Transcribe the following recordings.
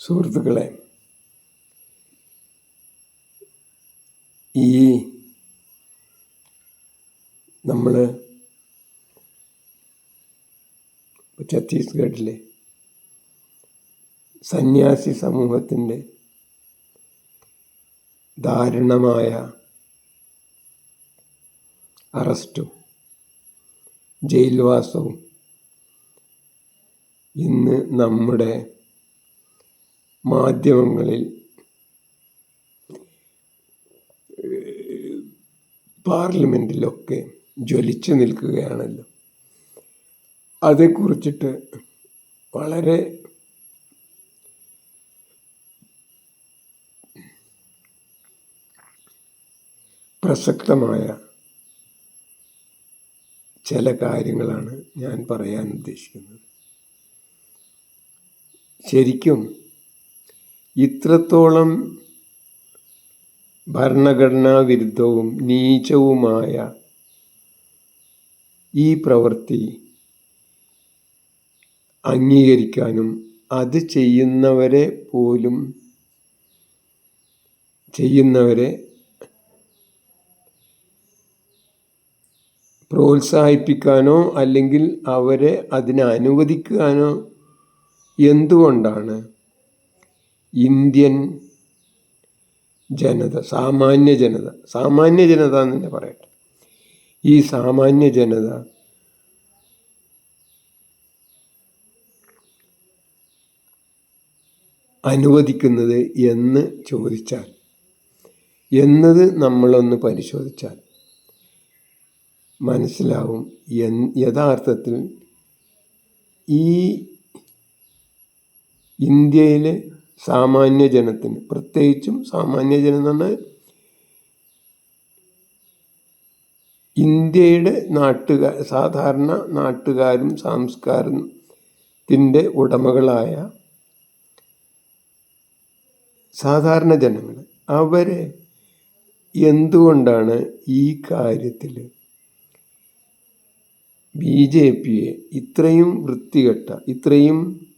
സുഹൃത്തുക്കളെ ഈ നമ്മൾ ഛത്തീസ്ഗഡിലെ സന്യാസി സമൂഹത്തിന്റെ ദാരുണമായ അറസ്റ്റും ജയിൽവാസവും ഇന്ന് നമ്മുടെ മാധ്യമങ്ങളിൽ പാർലമെന്റിലൊക്കെ ജ്വലിച്ചു നിൽക്കുകയാണല്ലോ. അതേക്കുറിച്ചിട്ട് വളരെ പ്രസക്തമായ ചില കാര്യങ്ങളാണ് ഞാൻ പറയാൻ ഉദ്ദേശിക്കുന്നത്. ശരിക്കും ഇത്രത്തോളം ഭരണഘടനാ വിരുദ്ധവും നീചവുമായ ഈ പ്രവൃത്തി അംഗീകരിക്കാനും അത് ചെയ്യുന്നവരെ പോലും ചെയ്യുന്നവരെ പ്രോത്സാഹിപ്പിക്കാനോ അല്ലെങ്കിൽ അവരെ അതിനെ അനുവദിക്കാനോ എന്തുകൊണ്ടാണ് ഇന്ത്യൻ ജനത സാമാന്യ ജനത സാമാന്യ ജനത എന്ന് തന്നെ പറയട്ടെ? ഈ സാമാന്യ ജനത അനുവദിക്കുന്നത് എന്ന് ചോദിച്ചാൽ എന്നത് നമ്മളൊന്ന് പരിശോധിച്ചാൽ മനസ്സിലാവും യഥാർത്ഥത്തിൽ ഈ ഇന്ത്യയിലെ സാമാന്യ ജനത്തിന്. പ്രത്യേകിച്ചും സാമാന്യ ജനം എന്ന് പറഞ്ഞാൽ ഇന്ത്യയുടെ നാട്ടുകാർ സാധാരണ നാട്ടുകാരും സംസ്കാരത്തിന്റെ ഉടമകളായ സാധാരണ ജനങ്ങൾ. അവരെ എന്തുകൊണ്ടാണ് ഈ കാര്യത്തിൽ ബി ജെ പിയെ ഇത്രയും വൃത്തികെട്ട ഇത്രയും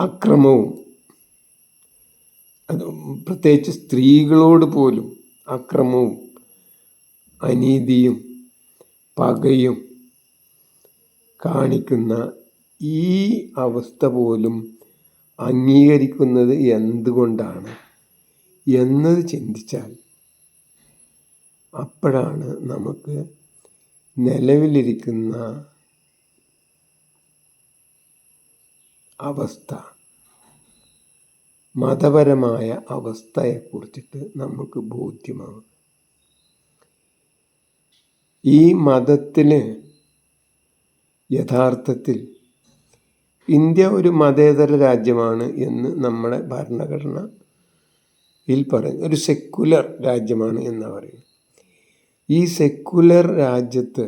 അക്രമവും അത് പ്രത്യേകിച്ച് സ്ത്രീകളോട് പോലും അക്രമവും അനീതിയും പകയും കാണിക്കുന്ന ഈ അവസ്ഥ പോലും അംഗീകരിക്കുന്നത് എന്തുകൊണ്ടാണ്? എന്നത് ചിന്തിച്ചാൽ അപ്പോഴാണ് നമുക്ക് നിലവിലിരിക്കുന്ന അവസ്ഥ മതപരമായ അവസ്ഥയെക്കുറിച്ചിട്ട് നമുക്ക് ബോധ്യമാകും ഈ മതത്തിന് യഥാർത്ഥത്തിൽ ഇന്ത്യ ഒരു മതേതര രാജ്യമാണ് എന്ന് നമ്മുടെ ഭരണഘടനയിൽ പറയുന്നത്. ഒരു സെക്കുലർ രാജ്യമാണ് എന്ന് പറയുന്നത്. ഈ സെക്കുലർ രാജ്യത്ത്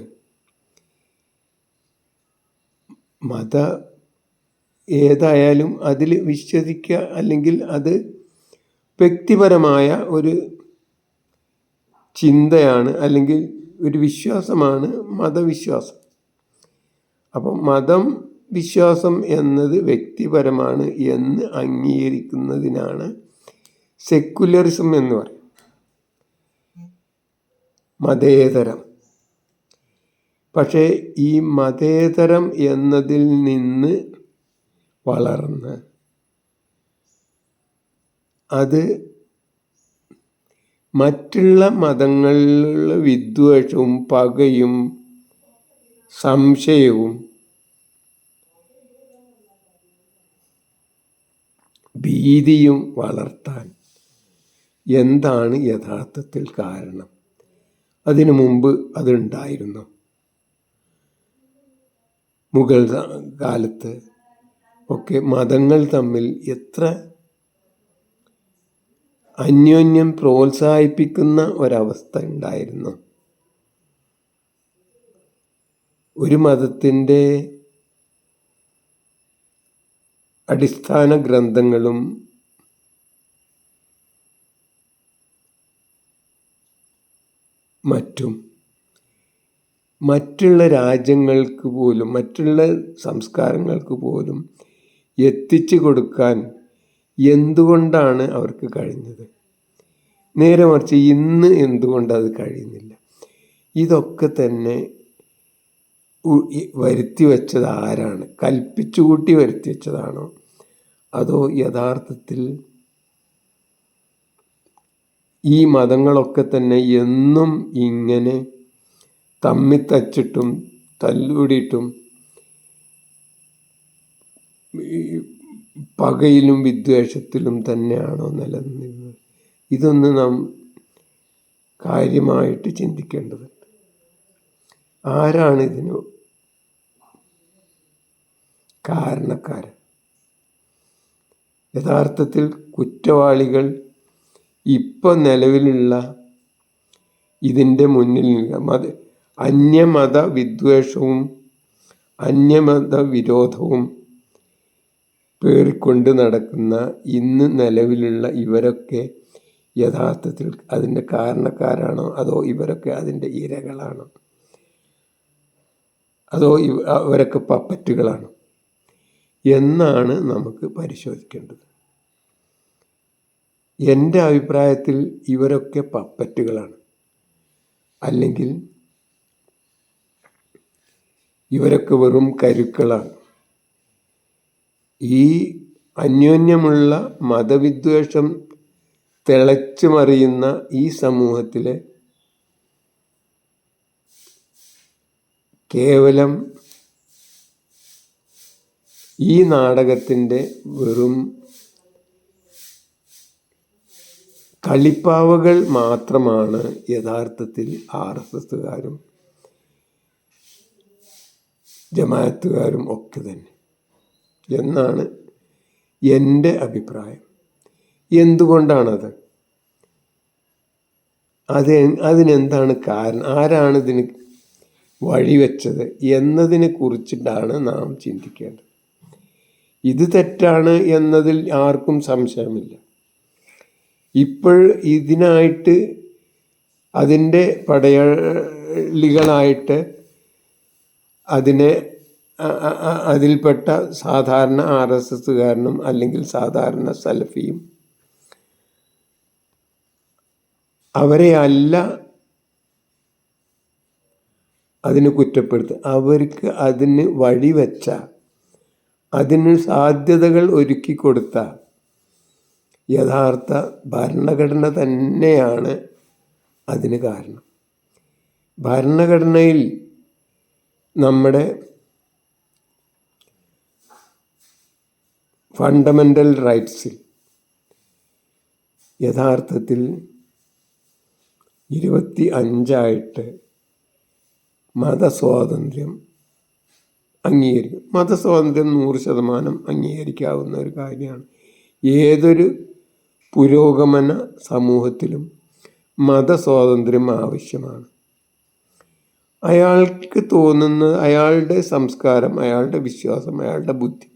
മത ഏതായാലും അതിൽ വിശ്വസിക്കുക അല്ലെങ്കിൽ അത് വ്യക്തിപരമായ ഒരു ചിന്തയാണ് അല്ലെങ്കിൽ ഒരു വിശ്വാസമാണ് മതവിശ്വാസം. അപ്പം മതം വിശ്വാസം എന്നത് വ്യക്തിപരമാണ് എന്ന് അംഗീകരിക്കുന്നതിനാണ് സെക്കുലറിസം എന്ന് പറയും. മതേതരം. പക്ഷേ ഈ മതേതരം എന്നതിൽ നിന്ന് വളർന്ന് അത് മറ്റുള്ള മതങ്ങളിലുള്ള വിദ്വേഷവും പകയും സംശയവും ഭീതിയും വളർത്താൻ എന്താണ് യഥാർത്ഥത്തിൽ കാരണം? അതിനു മുമ്പ് അതുണ്ടായിരുന്നു. മുഗൾ കാലത്ത് ഒക്കെ മതങ്ങൾ തമ്മിൽ എത്ര അന്യോന്യം പ്രോത്സാഹിപ്പിക്കുന്ന ഒരവസ്ഥ ഉണ്ടായിരുന്നു. ഒരു മതത്തിന്റെ അടിസ്ഥാന ഗ്രന്ഥങ്ങളും മറ്റും. മറ്റുള്ള രാജ്യങ്ങൾക്ക് പോലും മറ്റുള്ള സംസ്കാരങ്ങൾക്ക് പോലും എത്തിച്ചു കൊടുക്കാൻ എന്തുകൊണ്ടാണ് അവർക്ക് കഴിഞ്ഞത്? നേരെ മറിച്ച് ഇന്ന് എന്തുകൊണ്ട് അത് കഴിയുന്നില്ല? ഇതൊക്കെ തന്നെ വരുത്തി വെച്ചത് ആരാണ്? കൽപ്പിച്ചു കൂട്ടി വരുത്തി വെച്ചതാണോ? അതോ യഥാർത്ഥത്തിൽ ഈ മതങ്ങളൊക്കെ തന്നെ എന്നും ഇങ്ങനെ തമ്മിത്തച്ചിട്ടും തല്ലൂടിയിട്ടും ഈ പകയിലും വിദ്വേഷത്തിലും തന്നെയാണോ നിലനിന്നിരുന്നത്? ഇതൊന്ന് നാം കാര്യമായിട്ട് ചിന്തിക്കേണ്ടതുണ്ട്. ആരാണ് ഇതിന് കാരണക്കാരൻ യഥാർത്ഥത്തിൽ കുറ്റവാളികൾ ഇപ്പം നിലവിലുള്ള ഇതിന്റെ മുന്നിൽ മത അന്യമത വിദ്വേഷവും അന്യമത വിരോധവും പേറിക്കൊണ്ട് നടക്കുന്ന ഇന്ന് നിലവിലുള്ള ഇവരൊക്കെ യഥാർത്ഥത്തിൽ അതിന്റെ കാരണക്കാരാണോ? അതോ ഇവരൊക്കെ അതിന്റെ ഇരകളാണോ? അതോ ഇവരൊക്കെ പപ്പറ്റുകളാണോ എന്നാണ് നമുക്ക് പരിശോധിക്കേണ്ടത്. എന്റെ അഭിപ്രായത്തിൽ ഇവരൊക്കെ പപ്പറ്റുകളാണ്. അല്ലെങ്കിൽ ഇവരൊക്കെ വെറും കരുക്കളാണ്. ഈ അന്യോന്യമുള്ള മതവിദ്വേഷം തിളച്ചു മറിയുന്ന ഈ സമൂഹത്തിലെ കേവലം ഈ നാടകത്തിന്റെ വെറും കളിപ്പാവകൾ മാത്രമാണ് യഥാർത്ഥത്തിൽ ആർ എസ് എസ്സുകാരും ജമാഅത്തുകാരും ഒക്കെ തന്നെ. എന്നാണ് എന്റെ അഭിപ്രായം. എന്തുകൊണ്ടാണത്? അത് അതിനെന്താണ് കാരണം? ആരാണ് ഇതിന് വഴിവെച്ചത് എന്നതിനെ കുറിച്ചിട്ടാണ് നാം ചിന്തിക്കേണ്ടത്. ഇത് തെറ്റാണ് എന്നതിൽ ആർക്കും സംശയമില്ല. ഇപ്പോൾ ഇതിനായിട്ട് അതിന്റെ പടയാളികളായിട്ട് അതിനെ അതിൽപ്പെട്ട സാധാരണ ആർ എസ് എസ്സുകാരനും അല്ലെങ്കിൽ സാധാരണ സലഫിയും അവരെ അല്ല അതിന് കുറ്റപ്പെടുത്തുക അവർക്ക് അതിന് വഴിവെച്ച അതിന് സാധ്യതകൾ ഒരുക്കി കൊടുത്ത യഥാർത്ഥ ഭരണഘടന തന്നെയാണ് അതിന് കാരണം. ഭരണഘടനയിൽ നമ്മുടെ ഫണ്ടമെന്റൽ റൈറ്റ്സിൽ യഥാർത്ഥത്തിൽ ഇരുപത്തി അഞ്ചായിട്ട് മതസ്വാതന്ത്ര്യം അംഗീകരിക്കും. മതസ്വാതന്ത്ര്യം നൂറ് ശതമാനം അംഗീകരിക്കാവുന്ന ഒരു കാര്യമാണ്. ഏതൊരു പുരോഗമന സമൂഹത്തിലും മതസ്വാതന്ത്ര്യം ആവശ്യമാണ്. അയാൾക്ക് തോന്നുന്ന അയാളുടെ സംസ്കാരം അയാളുടെ വിശ്വാസം അയാളുടെ ബുദ്ധി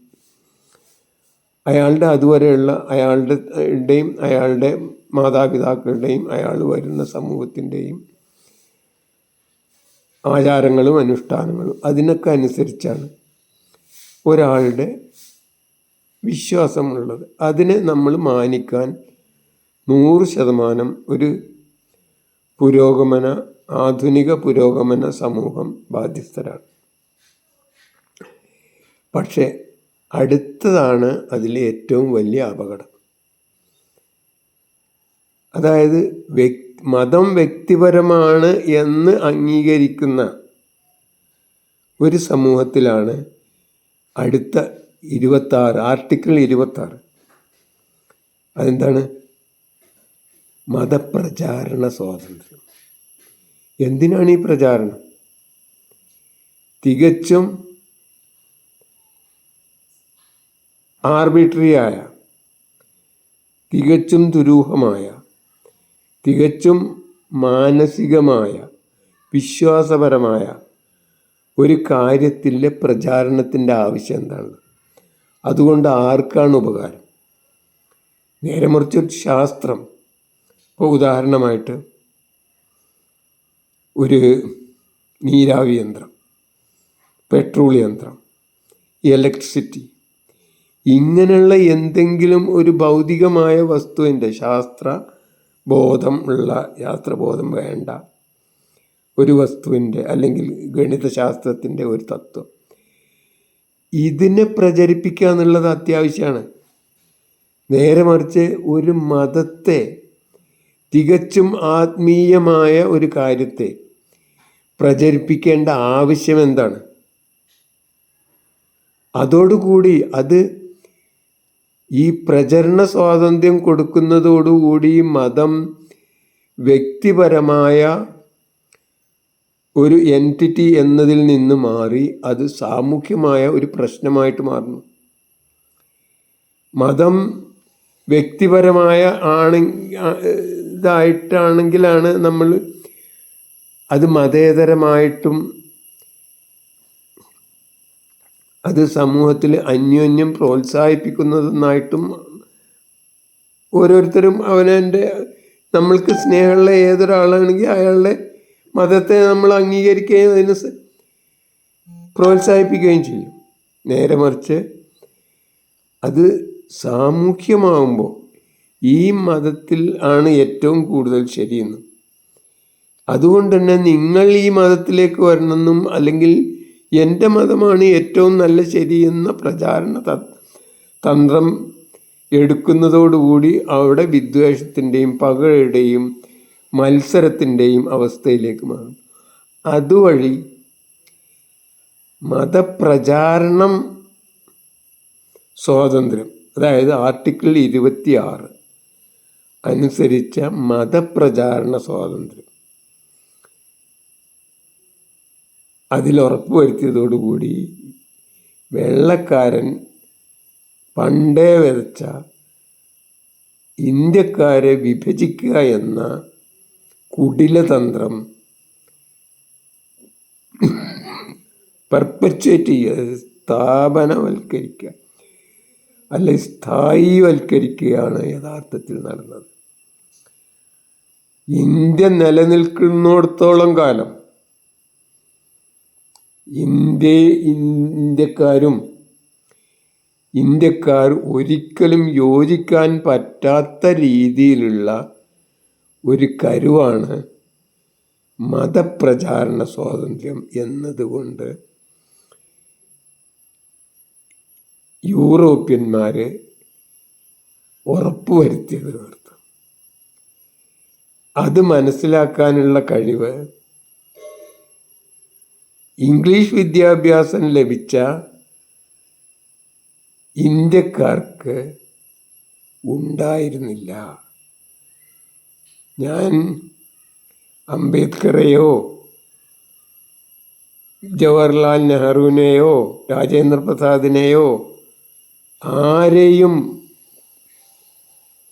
അയാളുടെ അതുവരെയുള്ള അയാളുടെയും അയാളുടെ മാതാപിതാക്കളുടെയും അയാൾ വരുന്ന സമൂഹത്തിന്റെയും ആചാരങ്ങളും അനുഷ്ഠാനങ്ങളും അതിനൊക്കെ അനുസരിച്ചാണ് ഒരാളുടെ വിശ്വാസമുള്ളത്. അതിനെ നമ്മൾ മാനിക്കാൻ നൂറ് ശതമാനം ഒരു പുരോഗമന ആധുനിക പുരോഗമന സമൂഹം ബാധ്യസ്ഥരാണ്. പക്ഷേ അടുത്തതാണ് അതിലെ ഏറ്റവും വലിയ അപകടം. അതായത് മതം വ്യക്തിപരമാണ് എന്ന് അംഗീകരിക്കുന്ന ഒരു സമൂഹത്തിലാണ് അടുത്ത ഇരുപത്താറ് ആർട്ടിക്കിൾ ഇരുപത്താറ്. അതെന്താണ്? മതപ്രചാരണ സ്വാതന്ത്ര്യം. എന്തിനാണ് ഈ പ്രചാരണം? തികച്ചും ആർബിട്രിയായ തികച്ചും ദുരൂഹമായ തികച്ചും മാനസികമായ വിശ്വാസപരമായ ഒരു കാര്യത്തിന്റെ പ്രചാരണത്തിന്റെ ആവശ്യം എന്താണ്? അതുകൊണ്ട് ആർക്കാണ് ഉപകാരം? നേരെ മറിച്ചൊരു ശാസ്ത്രം ഇപ്പോൾ ഉദാഹരണമായിട്ട് ഒരു നീരാവി യന്ത്രം പെട്രോൾ യന്ത്രം ഇലക്ട്രിസിറ്റി ഇങ്ങനെയുള്ള എന്തെങ്കിലും ഒരു ഭൗതികമായ വസ്തുവിന്റെ ശാസ്ത്ര ബോധം ഉള്ള ശാസ്ത്രബോധം വേണ്ട ഒരു വസ്തുവിന്റെ അല്ലെങ്കിൽ ഗണിതശാസ്ത്രത്തിന്റെ ഒരു തത്വം. ഇതിനെ പ്രചരിപ്പിക്കുക എന്നുള്ളത് അത്യാവശ്യമാണ്. നേരെ മറിച്ച് ഒരു മതത്തെ തികച്ചും ആത്മീയമായ ഒരു കാര്യത്തെ പ്രചരിപ്പിക്കേണ്ട ആവശ്യം എന്താണ്? അതോടുകൂടി അത് ഈ പ്രചരണ സ്വാതന്ത്ര്യം കൊടുക്കുന്നതോടുകൂടി മതം വ്യക്തിപരമായ ഒരു എന്റിറ്റി എന്നതിൽ നിന്ന് മാറി അത് സാമൂഹ്യമായ ഒരു പ്രശ്നമായിട്ട് മാറുന്നു. മതം വ്യക്തിപരമായ ആണ് ഇതായിട്ടാണെങ്കിലാണ് നമ്മൾ അത് മതേതരമായിട്ടും അത് സമൂഹത്തിൽ അന്യോന്യം പ്രോത്സാഹിപ്പിക്കുന്നതെന്നായിട്ടും ഓരോരുത്തരും അവനെന്റെ നമ്മൾക്ക് സ്നേഹമുള്ള ഏതൊരാളാണെങ്കിൽ അയാളുടെ മതത്തെ നമ്മൾ അംഗീകരിക്കുകയും അതിന് പ്രോത്സാഹിപ്പിക്കുകയും ചെയ്യും. നേരെ മറിച്ച് അത് സാമൂഹ്യമാവുമ്പോൾ ഈ മതത്തിൽ ആണ് ഏറ്റവും കൂടുതൽ ശരിയെന്നും. അതുകൊണ്ട് തന്നെ നിങ്ങൾ ഈ മതത്തിലേക്ക് വരണമെന്നും അല്ലെങ്കിൽ എന്റെ മതമാണ് ഏറ്റവും നല്ല ശരിയെന്ന പ്രചാരണ തന്ത്രം എടുക്കുന്നതോടുകൂടി അവിടെ വിദ്വേഷത്തിന്റെയും പകയുടെയും മത്സരത്തിന്റെയും അവസ്ഥയിലേക്ക് മാറും. അതുവഴി മതപ്രചാരണം സ്വാതന്ത്ര്യം അതായത് ആർട്ടിക്കിൾ ഇരുപത്തി ആറ് അനുസരിച്ച മതപ്രചാരണ സ്വാതന്ത്ര്യം. അതിൽ ഉറപ്പുവരുത്തിയതോടുകൂടി വെള്ളക്കാരൻ പണ്ടേ വരച്ച ഇന്ത്യക്കാരെ വിഭജിക്കുക എന്ന കുടിലതന്ത്രം പെർപ്പച്വേറ്റ് ചെയ്യുക സ്ഥാപനവൽക്കരിക്കുക അല്ലെ സ്ഥായിവൽക്കരിക്കുകയാണ് യഥാർത്ഥത്തിൽ നടന്നത്. ഇന്ത്യ നിലനിൽക്കുന്നിടത്തോളം കാലം ഇന്ത്യ ഇന്ത്യക്കാരും ഇന്ത്യക്കാർ ഒരിക്കലും യോജിക്കാൻ പറ്റാത്ത രീതിയിലുള്ള ഒരു കരുവാണ് മതപ്രചാരണ സ്വാതന്ത്ര്യം എന്നതുകൊണ്ട് യൂറോപ്യന്മാർ ഉറപ്പുവരുത്തിയത് അത് മനസ്സിലാക്കാനുള്ള കഴിവ്. ഇംഗ്ലീഷ് വിദ്യാഭ്യാസം ലഭിച്ച ഇന്ത്യക്കാർക്ക് ഉണ്ടായിരുന്നില്ല. ഞാൻ അംബേദ്കറെയോ ജവഹർലാൽ നെഹ്റുവിനെയോ രാജേന്ദ്ര പ്രസാദിനെയോ ആരെയും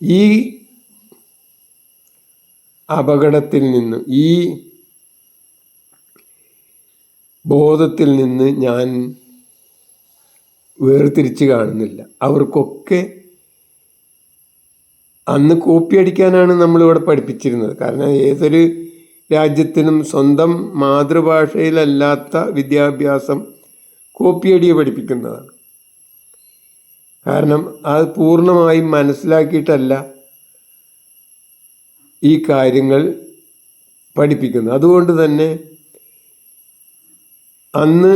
ഈ അപകടത്തിൽ നിന്ന് ഈ ബോധത്തിൽ നിന്ന് ഞാൻ വേർതിരിച്ച് കാണുന്നില്ല. അവർക്കൊക്കെ അന്ന് കോപ്പി അടിക്കാനാണ് നമ്മളിവിടെ പഠിപ്പിച്ചിരുന്നത്. കാരണം ഏതൊരു രാജ്യത്തിനും സ്വന്തം മാതൃഭാഷയിലല്ലാത്ത വിദ്യാഭ്യാസം കോപ്പിയടിയെ പഠിപ്പിക്കുന്നതാണ്. കാരണം അത് പൂർണമായും മനസ്സിലാക്കിയിട്ടല്ല ഈ കാര്യങ്ങൾ പഠിപ്പിക്കുന്നത് അതുകൊണ്ട് തന്നെ അന്ന്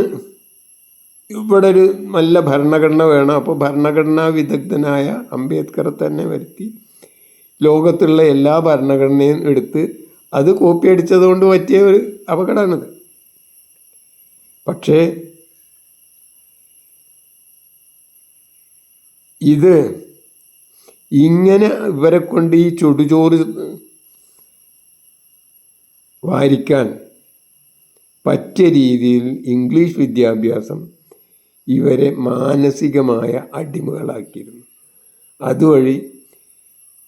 ഇവിടെ ഒരു നല്ല ഭരണഘടന വേണം. അപ്പോൾ ഭരണഘടനാ വിദഗ്ധനായ അംബേദ്കറെ തന്നെ വരുത്തി ലോകത്തുള്ള എല്ലാ ഭരണഘടനയും എടുത്ത് അത് കോപ്പി അടിച്ചതുകൊണ്ട് പറ്റിയ ഒരു അപകടമാണിത്. പക്ഷേ ഇത് ഇങ്ങനെ ഇവരെ കൊണ്ട് ഈ ചുടുചോറ് വാരിക്കാൻ പറ്റിയ രീതിയിൽ ഇംഗ്ലീഷ് വിദ്യാഭ്യാസം ഇവരെ മാനസികമായ അടിമകളാക്കിയിരുന്നു. അതുവഴി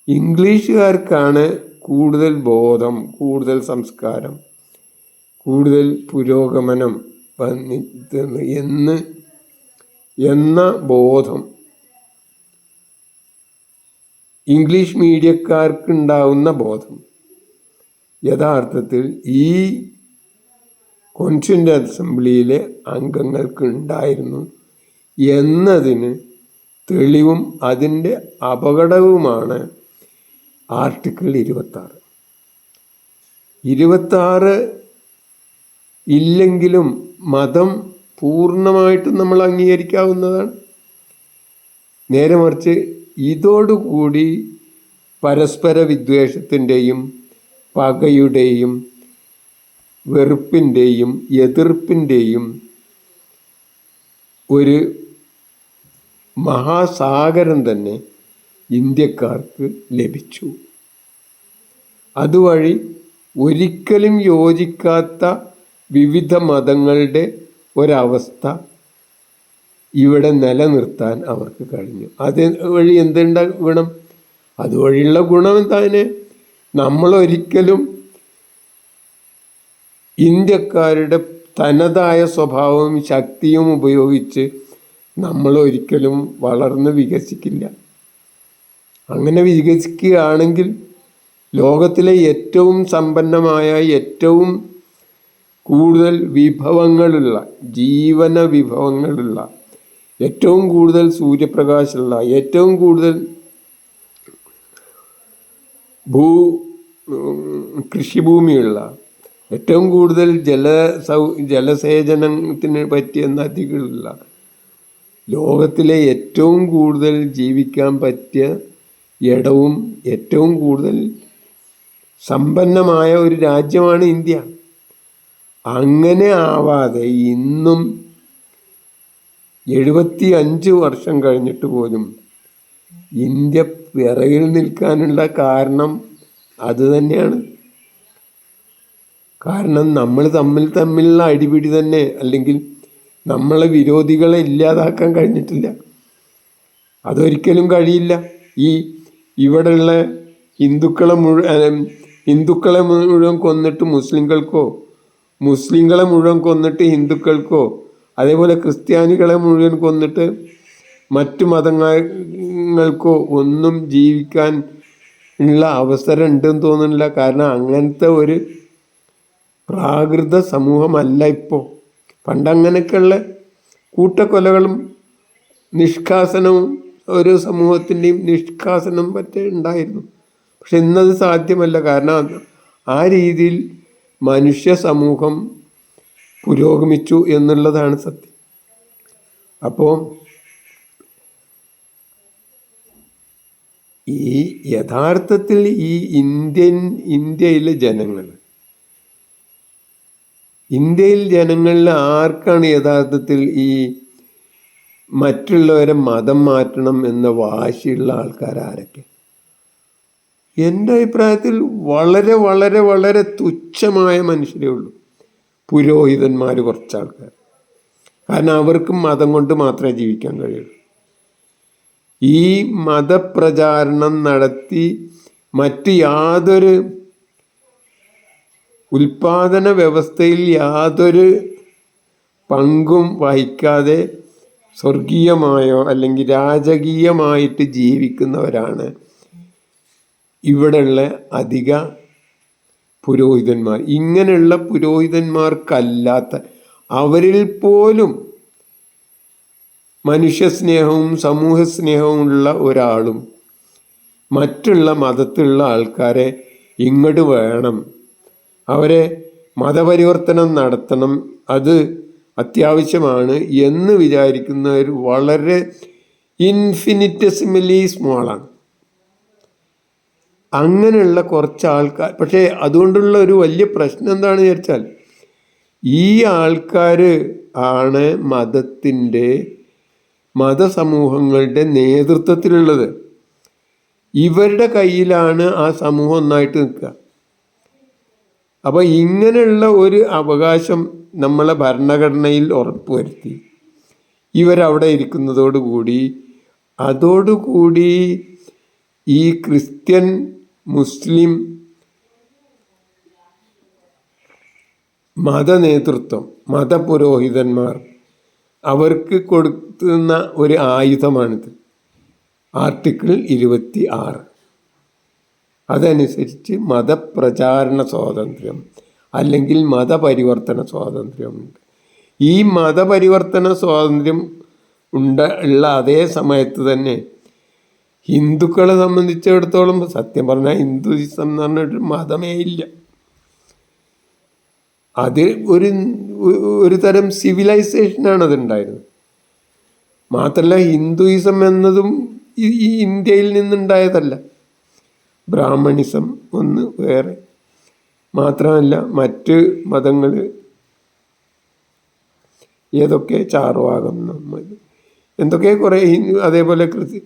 ഇംഗ്ലീഷുകാർക്കാണ് കൂടുതൽ ബോധം കൂടുതൽ സംസ്കാരം കൂടുതൽ പുരോഗമനം വന്നിട്ട് എന്ന് എന്ന ബോധം ഇംഗ്ലീഷ് മീഡിയക്കാർക്കുണ്ടാവുന്ന ബോധം. യഥാർത്ഥത്തിൽ ഈ കോൺസ്റ്റിറ്റ്യൂന്റ് അസംബ്ലിയിലെ അംഗങ്ങൾക്ക് ഉണ്ടായിരുന്നു എന്നതിന് തെളിവും അതിന്റെ അപകടവുമാണ് ആർട്ടിക്കിൾ ഇരുപത്താറ്. ഇരുപത്താറ് ഇല്ലെങ്കിലും മതം പൂർണമായിട്ടും നമ്മൾ അംഗീകരിക്കാവുന്നതാണ്. നേരെ മറിച്ച് ഇതോടുകൂടി പരസ്പര വിദ്വേഷത്തിന്റെയും പകയുടെയും വെറുപ്പിന്റെയും എതിർപ്പിന്റെയും ഒരു മഹാസാഗരം തന്നെ ഇന്ത്യക്കാർക്ക് ലഭിച്ചു. അതുവഴി ഒരിക്കലും യോജിക്കാത്ത വിവിധ മതങ്ങളുടെ ഒരവസ്ഥ ഇവിടെ നിലനിർത്താൻ അവർക്ക് കഴിഞ്ഞു. അത് വഴി എന്തുണ്ട ഗുണം അതുവഴിയുള്ള ഗുണം എന്താണ്? നമ്മളൊരിക്കലും ഇന്ത്യക്കാരുടെ തനതായ സ്വഭാവവും ശക്തിയും ഉപയോഗിച്ച് നമ്മൾ ഒരിക്കലും വളർന്ന് വികസിക്കില്ല. അങ്ങനെ വികസിക്കുകയാണെങ്കിൽ ലോകത്തിലെ ഏറ്റവും സമ്പന്നമായ ഏറ്റവും കൂടുതൽ വിഭവങ്ങളുള്ള ജീവന വിഭവങ്ങളുള്ള ഏറ്റവും കൂടുതൽ സൂര്യപ്രകാശമുള്ള ഏറ്റവും കൂടുതൽ ഭൂ കൃഷിഭൂമിയുള്ള ഏറ്റവും കൂടുതൽ ജല സൗ ജലസേചനത്തിന് പറ്റിയ നദികളുള്ള ലോകത്തിലെ ഏറ്റവും കൂടുതൽ ജീവിക്കാൻ പറ്റിയ ഇടവും ഏറ്റവും കൂടുതൽ സമ്പന്നമായ ഒരു രാജ്യമാണ് ഇന്ത്യ. അങ്ങനെ ആവാതെ ഇന്നും എഴുപത്തി അഞ്ച് വർഷം കഴിഞ്ഞിട്ട് പോലും ഇന്ത്യ പിറകിൽ നിൽക്കാനുള്ള കാരണം അത് തന്നെയാണ്. കാരണം നമ്മൾ തമ്മിൽ തമ്മിലുള്ള അടിപിടി തന്നെ അല്ലെങ്കിൽ നമ്മളെ വിരോധികളെ ഇല്ലാതാക്കാൻ കഴിഞ്ഞിട്ടില്ല. അതൊരിക്കലും കഴിയില്ല. ഈ ഇവിടെയുള്ള ഹിന്ദുക്കളെ മുഴുവൻ ഹിന്ദുക്കളെ മുഴുവൻ കൊന്നിട്ട് മുസ്ലിങ്ങൾക്കോ മുസ്ലിങ്ങളെ മുഴുവൻ കൊന്നിട്ട് ഹിന്ദുക്കൾക്കോ അതേപോലെ ക്രിസ്ത്യാനികളെ മുഴുവൻ കൊന്നിട്ട് മറ്റു മതങ്ങൾക്കോ ഒന്നും ജീവിക്കാൻ ഉള്ള അവസരം ഉണ്ടെന്ന് തോന്നുന്നില്ല. കാരണം അങ്ങനത്തെ ഒരു പ്രാകൃത സമൂഹമല്ല ഇപ്പോൾ പണ്ടങ്ങനെയൊക്കെയുള്ള കൂട്ടക്കൊലകളും നിഷ്കാസനവും ഒരു സമൂഹത്തിന്റെയും നിഷ്കാസനം പറ്റേ ഉണ്ടായിരുന്നു. പക്ഷെ ഇന്നത് സാധ്യമല്ല. കാരണം ആ രീതിയിൽ മനുഷ്യ സമൂഹം പുരോഗമിച്ചു എന്നുള്ളതാണ് സത്യം. അപ്പോൾ ഈ യഥാർത്ഥത്തിൽ ഈ ഇന്ത്യൻ ഇന്ത്യയിലെ ജനങ്ങൾ. ഇന്ത്യയിൽ ജനങ്ങളിൽ ആർക്കാണ് യഥാർത്ഥത്തിൽ ഈ മറ്റുള്ളവരെ മതം മാറ്റണം എന്ന വാശിയുള്ള ആൾക്കാർ ആരൊക്കെ? എന്റെ അഭിപ്രായത്തിൽ വളരെ വളരെ വളരെ തുച്ഛമായ മനുഷ്യരേ ഉള്ളൂ. പുരോഹിതന്മാർ കുറച്ച് ആൾക്കാർ കാരണം അവർക്കും മതം കൊണ്ട് മാത്രമേ ജീവിക്കാൻ കഴിയുള്ളൂ. ഈ മതപ്രചാരണം നടത്തി മറ്റ് യാതൊരു ഉൽപാദന വ്യവസ്ഥയിൽ യാതൊരു പങ്കും വഹിക്കാതെ സ്വർഗീയമായോ അല്ലെങ്കിൽ രാജകീയമായിട്ട് ജീവിക്കുന്നവരാണ് ഇവിടെയുള്ള അധിക പുരോഹിതന്മാർ. ഇങ്ങനെയുള്ള പുരോഹിതന്മാർക്കല്ലാത്ത അവരിൽ പോലും മനുഷ്യസ്നേഹവും സമൂഹ സ്നേഹവും ഉള്ള ഒരാളും മറ്റുള്ള മതത്തിലുള്ള ആൾക്കാരെ ഇങ്ങോട്ട് വേണം. അവരെ മതപരിവർത്തനം നടത്തണം. അത് അത്യാവശ്യമാണ് എന്ന് വിചാരിക്കുന്നവർ വളരെ ഇൻഫിനിറ്റസിമലി സ്മോളാണ്. അങ്ങനെയുള്ള കുറച്ച് ആൾക്കാർ പക്ഷേ അതുകൊണ്ടുള്ള ഒരു വലിയ പ്രശ്നം എന്താണെന്ന് വിചാരിച്ചാൽ ഈ ആൾക്കാർ ആണ് മതത്തിന്റെ മതസമൂഹങ്ങളുടെ നേതൃത്വത്തിലുള്ളത്. ഇവരുടെ കയ്യിലാണ് ആ സമൂഹം ഒന്നായിട്ട് നിൽക്കുക. അപ്പോൾ ഇങ്ങനെയുള്ള ഒരു അവകാശം നമ്മളെ ഭരണഘടനയിൽ ഉറപ്പുവരുത്തി ഇവരവിടെ ഇരിക്കുന്നതോടുകൂടി അതോടുകൂടി ഈ ക്രിസ്ത്യൻ മുസ്ലിം മതനേതൃത്വം മതപുരോഹിതന്മാർ അവർക്ക് കൊടുക്കുന്ന ഒരു ആയുധമാണിത്. ആർട്ടിക്കിൾ ഇരുപത്തി ആറ് അതനുസരിച്ച് മതപ്രചാരണ സ്വാതന്ത്ര്യം അല്ലെങ്കിൽ മതപരിവർത്തന സ്വാതന്ത്ര്യമുണ്ട് ഈ മതപരിവർത്തന സ്വാതന്ത്ര്യം ഉണ്ട് ഉള്ള അതേ സമയത്ത് തന്നെ ഹിന്ദുക്കളെ സംബന്ധിച്ചിടത്തോളം സത്യം പറഞ്ഞാൽ ഹിന്ദുയിസം എന്ന് പറഞ്ഞൊരു മതമേ ഇല്ല. അത് ഒരു ഒരു തരം സിവിലൈസേഷനാണ് അതുണ്ടായിരുന്നത്. മാത്രമല്ല ഹിന്ദുയിസം എന്നതും ഈ ഇന്ത്യയിൽ നിന്നുണ്ടായതല്ല. ബ്രാഹ്മണിസം ഒന്ന് വേറെ. മാത്രമല്ല മറ്റ് മതങ്ങൾ ഏതൊക്കെ ചാർവാകം എന്തൊക്കെ കുറേ അതേപോലെ കൃതി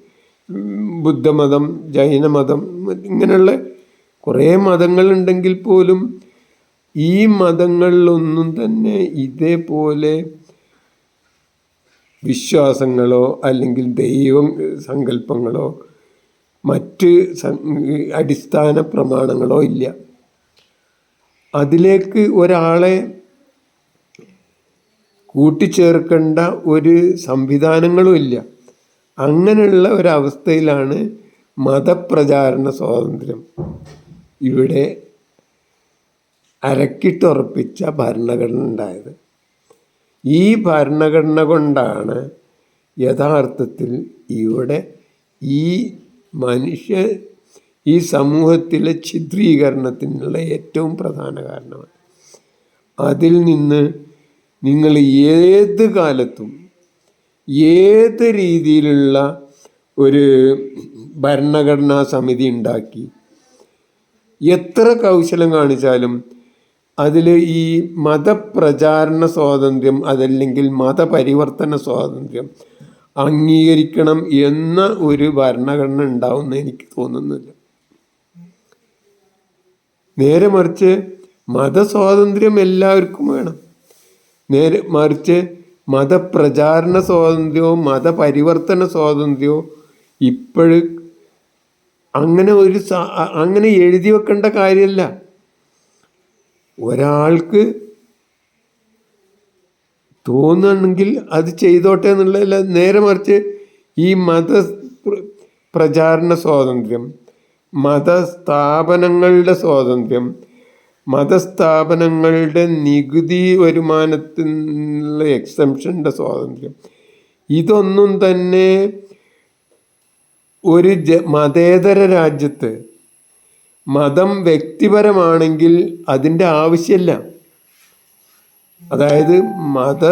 ബുദ്ധമതം ജൈനമതം ഇങ്ങനെയുള്ള കുറേ മതങ്ങളുണ്ടെങ്കിൽ പോലും ഈ മതങ്ങളിലൊന്നും തന്നെ ഇതേപോലെ വിശ്വാസങ്ങളോ അല്ലെങ്കിൽ ദൈവം സങ്കല്പങ്ങളോ മറ്റ് അടിസ്ഥാന പ്രമാണങ്ങളോ ഇല്ല. അതിലേക്ക് ഒരാളെ കൂട്ടിച്ചേർക്കേണ്ട ഒരു സംവിധാനങ്ങളും ഇല്ല. അങ്ങനെയുള്ള ഒരവസ്ഥയിലാണ് മതപ്രചാരണ സ്വാതന്ത്ര്യം. ഇവിടെ അരക്കിട്ടുറപ്പിച്ച ഭരണഘടന ഉണ്ടായത്. ഈ ഭരണഘടന കൊണ്ടാണ് യഥാർത്ഥത്തിൽ ഇവിടെ ഈ മനുഷ്യ ഈ സമൂഹത്തിലെ ഛിദ്രീകരണത്തിനുള്ള ഏറ്റവും പ്രധാന കാരണമാണ്. അതിൽ നിന്ന് നിങ്ങൾ ഏത് കാലത്തും ഏത് രീതിയിലുള്ള ഒരു ഭരണഘടനാ സമിതി ഉണ്ടാക്കി എത്ര കൗശലം കാണിച്ചാലും അതിൽ ഈ മതപ്രചാരണ സ്വാതന്ത്ര്യം അതല്ലെങ്കിൽ മതപരിവർത്തന സ്വാതന്ത്ര്യം അംഗീകരിക്കണം എന്ന ഒരു ഭരണഘടന ഉണ്ടാവുമെന്ന് എനിക്ക് തോന്നുന്നില്ല. നേരെ മറിച്ച് മതസ്വാതന്ത്ര്യം എല്ലാവർക്കും വേണം. നേരെ മറിച്ച് മതപ്രചാരണ സ്വാതന്ത്ര്യവും മതപരിവർത്തന സ്വാതന്ത്ര്യവും ഇപ്പോഴ് അങ്ങനെ ഒരു അങ്ങനെ എഴുതി വെക്കേണ്ട കാര്യമല്ല. ഒരാൾക്ക് തോന്നുകയാണെങ്കിൽ അത് ചെയ്തോട്ടെ എന്നുള്ളതല്ല. നേരെ മറിച്ച് ഈ മത പ്രചാരണ സ്വാതന്ത്ര്യം മതസ്ഥാപനങ്ങളുടെ സ്വാതന്ത്ര്യം മതസ്ഥാപനങ്ങളുടെ നികുതി വരുമാനത്തിനുള്ള എക്സംഷന്റെ സ്വാതന്ത്ര്യം ഇതൊന്നും തന്നെ ഒരു ജ മതേതര രാജ്യത്ത് മതം വ്യക്തിപരമാണെങ്കിൽ അതിന്റെ ആവശ്യമില്ല. അതായത് മത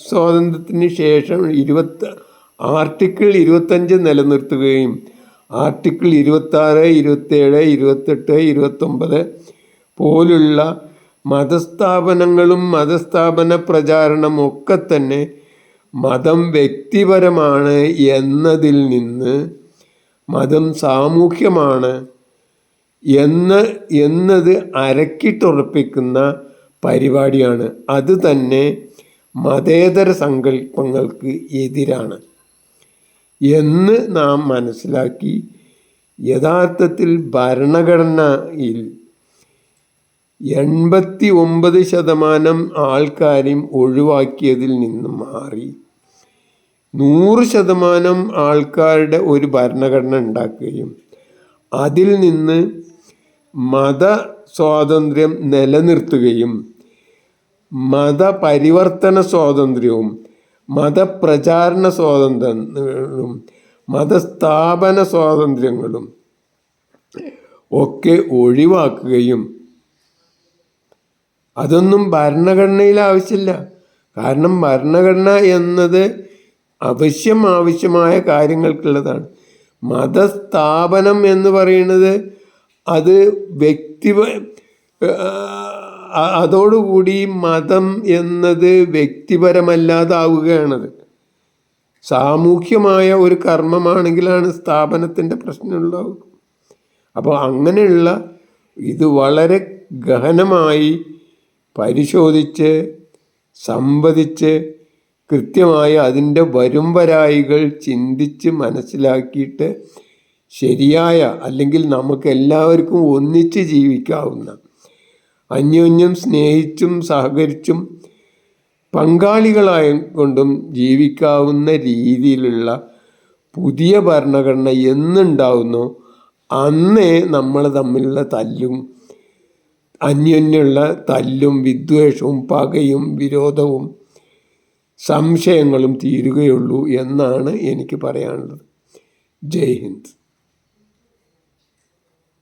സ്വാതന്ത്ര്യത്തിന് ശേഷം ഇരുപത്തി ആർട്ടിക്കിൾ ഇരുപത്തഞ്ച് നിലനിർത്തുകയും ആർട്ടിക്കിൾ ഇരുപത്താറ് ഇരുപത്തേഴ് ഇരുപത്തെട്ട് ഇരുപത്തൊമ്പത് പോലുള്ള മതസ്ഥാപനങ്ങളും മതസ്ഥാപന പ്രചാരണമൊക്കെ ഒക്കെ തന്നെ മതം വ്യക്തിപരമാണ് എന്നതിൽ നിന്ന് മതം സാമൂഹ്യമാണ് എന്ന് എന്നത് അരക്കിട്ടുറപ്പിക്കുന്ന പരിപാടിയാണ്. അത് തന്നെ മതേതര സങ്കല്പങ്ങൾക്ക് എതിരാണ്. എന്ന് നാം മനസ്സിലാക്കി യഥാർത്ഥത്തിൽ ഭരണഘടനയിൽ എൺപത്തി ഒമ്പത് ശതമാനം ആൾക്കാരെയും ഒഴിവാക്കിയതിൽ നിന്നും മാറി നൂറ് ശതമാനം ആൾക്കാരുടെ ഒരു ഭരണഘടന ഉണ്ടാക്കുകയും അതിൽ നിന്ന് മത സ്വാതന്ത്ര്യം നിലനിർത്തുകയും മതപരിവർത്തന സ്വാതന്ത്ര്യവും മതപ്രചാരണ സ്വാതന്ത്ര്യങ്ങളും മതസ്ഥാപന സ്വാതന്ത്ര്യങ്ങളും ഒക്കെ ഒഴിവാക്കുകയും അതൊന്നും ഭരണഘടനയിൽ ആവശ്യമില്ല. കാരണം ഭരണഘടന എന്നത് അവശ്യം ആവശ്യമായ കാര്യങ്ങൾക്കുള്ളതാണ്. മതസ്ഥാപനം എന്ന് പറയുന്നത് അത് വ്യക്തി അതോടുകൂടി മതം എന്നത് വ്യക്തിപരമല്ലാതാവുകയാണത്. സാമൂഹ്യമായ ഒരു കർമ്മമാണെങ്കിലാണ് സ്ഥാപനത്തിന്റെ പ്രശ്നമുണ്ടാവുക. അപ്പോൾ അങ്ങനെയുള്ള ഇത് വളരെ ഗഹനമായി പരിശോധിച്ച് സംവദിച്ച് കൃത്യമായി അതിന്റെ വരുംവരായികൾ ചിന്തിച്ച് മനസ്സിലാക്കിയിട്ട് ശരിയായ അല്ലെങ്കിൽ നമുക്ക് എല്ലാവർക്കും ഒന്നിച്ച് ജീവിക്കാവുന്ന അന്യോന്യം സ്നേഹിച്ചും സഹകരിച്ചും പങ്കാളികളായ കൊണ്ടും ജീവിക്കാവുന്ന രീതിയിലുള്ള പുതിയ ഭരണഘടന എന്നുണ്ടാവുന്നു. അന്നേ നമ്മൾ തമ്മിലുള്ള തല്ലും അന്യോന്യമുള്ള തല്ലും വിദ്വേഷവും പകയും വിരോധവും സംശയങ്ങളും തീരുകയുള്ളൂ എന്നാണ് എനിക്ക് പറയാനുള്ളത്. ജയ് ഹിന്ദ്.